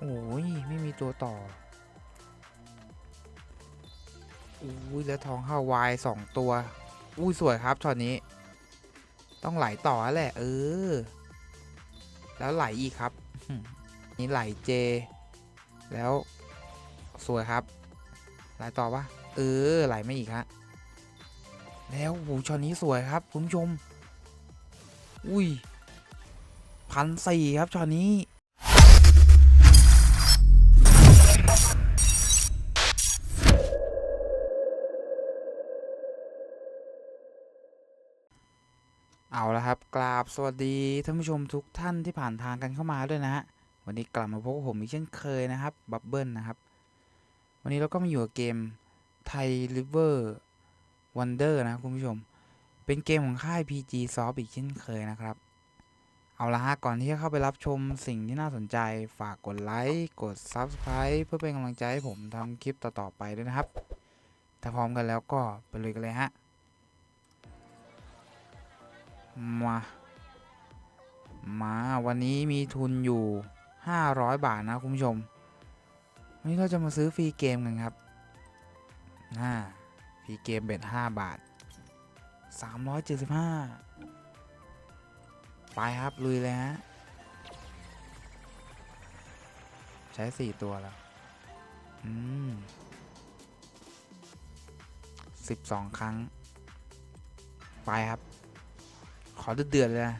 โอ้ยไม่มีตัวต่ออุ้ยแล้วทองเข้าวายสองตัวอุ้ยสวยครับช็อตนี้ ต้องไหลต่อแล้วแหละ เออ แล้วไหลอีกครับ นี่ไหลเจ แล้วสวยครับ ไหลต่อปะเออ ไหลไม่อีกฮะแล้วโหช็อตนี้สวยครับคุณผู้ชม อุ้ยพันสี่ครับช็อตนี้ เอาละครับ กราบสวัสดีท่านผู้ชมทุกท่านที่ผ่านทางกันเข้ามาด้วยนะฮะ วันนี้กลับมาพบกับผมอีกเช่นเคยนะครับ บับเบิลนะครับ วันนี้เราก็มาอยู่กับเกมไทยริเวอร์วันเดอร์นะคุณผู้ชม เป็นเกมของค่าย PG Soft อีกเช่นเคยนะครับ เอาละฮะ ก่อนที่จะเข้าไปรับชมสิ่งที่น่าสนใจ ฝากกดไลค์ กด Subscribe เพื่อเป็นกำลังใจให้ผมทำคลิปต่อๆไปด้วยนะครับ ถ้าพร้อมกันแล้วก็ไปเลยกันเลยฮะ มามาวันนี้มีทุนอยู่ 500 บาทนะคุณผู้ชม วันนี้เราจะมาซื้อฟรีเกมกันครับน่าฟรีเกมเบ็ด5บาท 375 ไปครับ ลุยเลยฮะ ใช้ 4 ตัวแล้ว อืม 12 ครั้ง ไปครับ ขอเดือดๆเลยนะ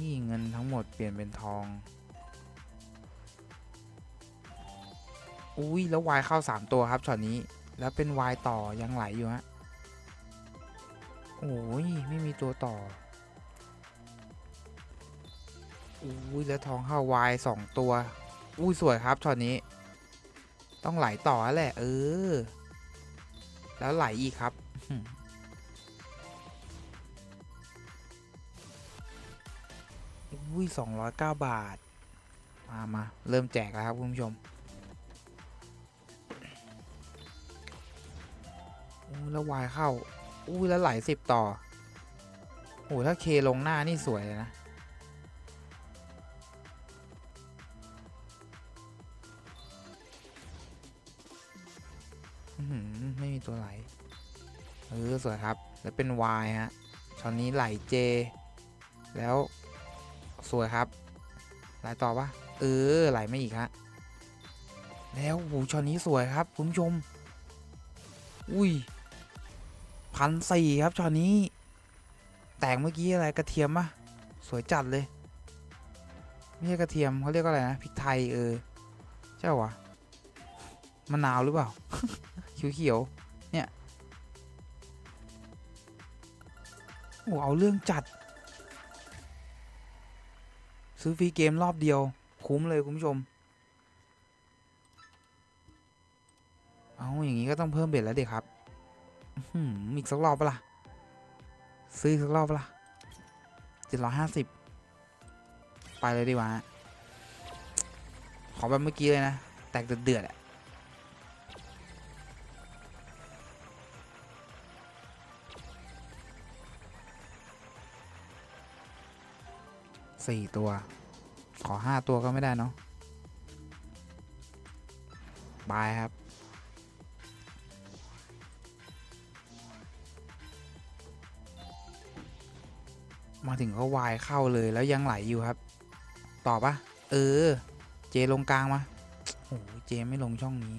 นี่เงินทั้งหมดเปลี่ยนเป็นทอง อุ้ยแล้ววายเข้า 3 ตัวครับช็อตนี้ แล้วเป็นวายต่อยังไหลอยู่ฮะ โอ้ยไม่มีตัวต่อ อุ้ยแล้วทองเข้าวายสองตัว อุ้ยสวยครับช็อตนี้ ต้องไหลต่อแล้วแหละ เออ แล้วไหลอีกครับ อุ้ยสองร้อยเก้าบาท มามา เริ่มแจก แล้วครับ คุณผู้ชมอู้แล้ววายเข้าอู้แล้วไหลสิบต่อโอ้ถ้าเคลงหน้านี่สวยเลยนะ ไม่มีตัวไหล เออ สวยครับ แล้วเป็น Y ฮะช็อตนี้ไหล J แล้ว สวยครับ ไหลต่อปะเออ ไหลไม่อีกฮะ แล้วโหช็อตนี้สวยครับคุณผู้ชม อุ้ยพันสี่ครับช็อตนี้ แตกเมื่อกี้อะไรกระเทียมปะสวยจัดเลย ไม่ใช่กระเทียมเขาเรียกว่าอะไรนะพริกไทยเออใช่ปะวะมะนาวหรือเปล่าเขียวๆเนี่ยโอ้เอาเรื่องจัด ซื้อฟรีเกมรอบเดียว คุ้มเลยคุณผู้ชม เอาอย่างนี้ก็ต้องเพิ่มเบ็ดแล้วเด็กครับอืมอีกสักรอบปะล่ะ ซื้อสักรอบปะล่ะเจ็ดร้อยห้าสิบไปเลยดีกว่าขอแบบเมื่อกี้เลยนะ แตกเดือดๆอะ สี่ตัว ขอห้าตัวก็ไม่ได้เนาะบายครับ มาถึงก็วายเข้าเลยแล้วยังไหลอยู่ครับ ต่อปะเออ เจลงกลางมาโอ้โหเจไม่ลงช่องนี้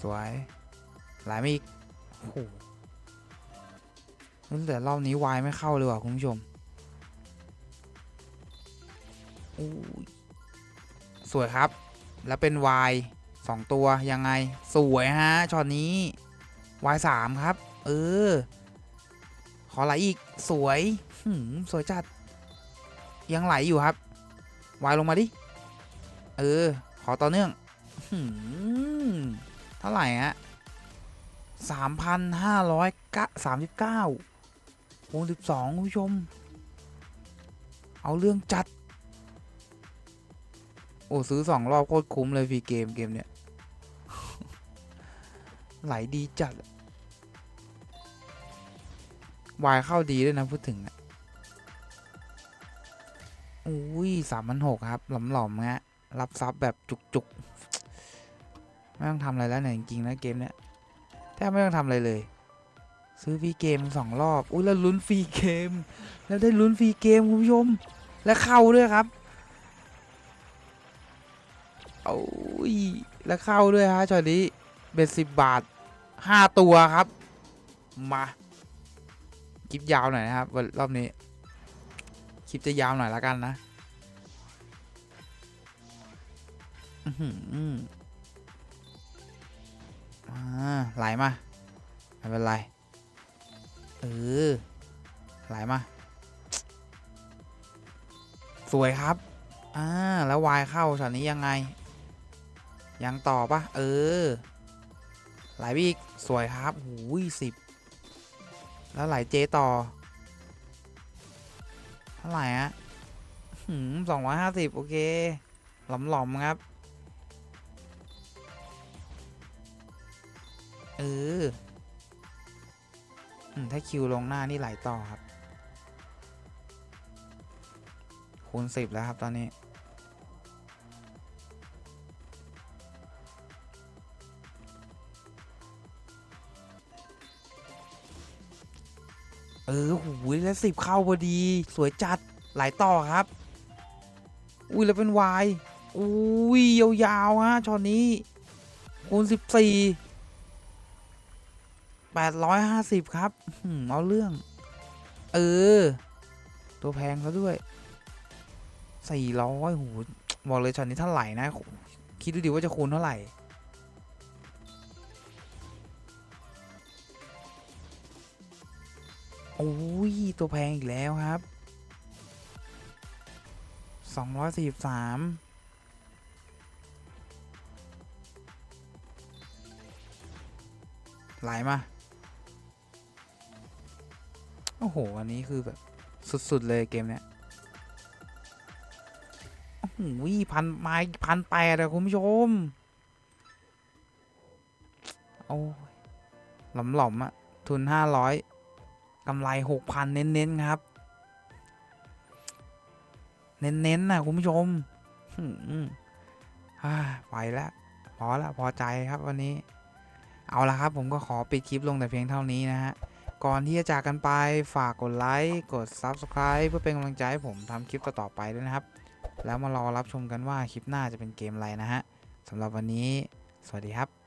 สวยไหลไม่อีกโอ้โห แต่รอบนี้วายไม่เข้าเลยว่ะคุณผู้ชมอู้สวยครับ แล้วเป็นวายสองตัวยังไง สวยฮะช็อตนี้วายสามครับ เออ ขอไหลอีกสวยหืมสวยจัด ยังไหลอยู่ครับวายลงมาดิ เออ ขอต่อเนื่องหืมเท่าไหร่ฮะสามพันห้าร้อยเกะสามสิบเก้า วงสิบสองคุณผู้ชม เอาเรื่องจัด โอ้ซื้อสองรอบโคตรคุ้มเลยฟรีเกมเกมเนี้ยไหลดีจัด วายเข้าดีด้วยนะพูดถึงอะอุ้ยสามพันหกครับ หลอมหลอมฮะ รับซับแบบจุกๆไม่ต้องทำอะไรแล้วเนี่ยจริงๆนะเกมเนี้ยแทบไม่ต้องทำอะไรเลย ซื้อฟรีเกมสองรอบ อุ้ยแล้วลุ้นฟรีเกม แล้วได้ลุ้นฟรีเกมคุณผู้ชม และเข้าด้วยครับเอาอุ้ยแล้วเข้าด้วยฮะช็อตนี้เบ็ดสิบบาทห้าตัวครับ มาคลิปยาวหน่อยนะครับวันรอบนี้คลิปจะยาวหน่อยละกันนะอื้อหืออ่าไหลมาไม่เป็นไร เออไหลมา สวยครับ อ่า แล้ววายเข้าช็อตนี้ยังไง ยังต่อปะเออ ไหลไปอีก สวยครับหูยสิบ แล้วไหลเจต่อ เท่าไหร่ฮะหืมสองร้อยห้าสิบโอเค หลอมหลอมๆครับ เออ ถ้าคิวลงหน้านี่ไหลต่อครับ คูณสิบแล้วครับตอนนี้ เออหูยแล้วสิบเข้าพอดี สวยจัดไหลต่อครับ อุ้ยแล้วเป็นวายอุ้ยยาวๆฮะช็อตนี้คูณสิ บสี่แปดร้อยห้าสิบครับเอาเรื่อง เออ ตัวแพงซะด้วยสี่ร้อยหูบอกเลยช็อตนี้เท่าไหร่นะ คิดดูดิว่าจะคูณเท่าไหร่โอ้ย ตัวแพงอีกแล้วครับสองร้อยสี่สิบสามไหลมา อ้โห อันนี้คือแบบสุด ๆ เลยเกมเนี้ยโอ้โหพันไม้พันแปดอะคุณผู้ชม โอ้ยหลอมๆอะทุนห้าร้อยกำไรหกพันเน้น ๆ ครับ เน้น ๆนะคุณผู้ชมหืมไปแล้ว พอละพอใจครับวันนี้ เอาละครับ ผมก็ขอปิดคลิปลงแต่เพียงเท่านี้นะฮะ ก่อนที่จะจากกันไปฝากกดไลค์กด Subscribe เพื่อเป็นกำลังใจให้ผมทำคลิปต่อๆไปด้วยนะครับ แล้วมารอรับชมกันว่าคลิปหน้าจะเป็นเกมอะไรนะฮะสำหรับวันนี้ สวัสดีครับ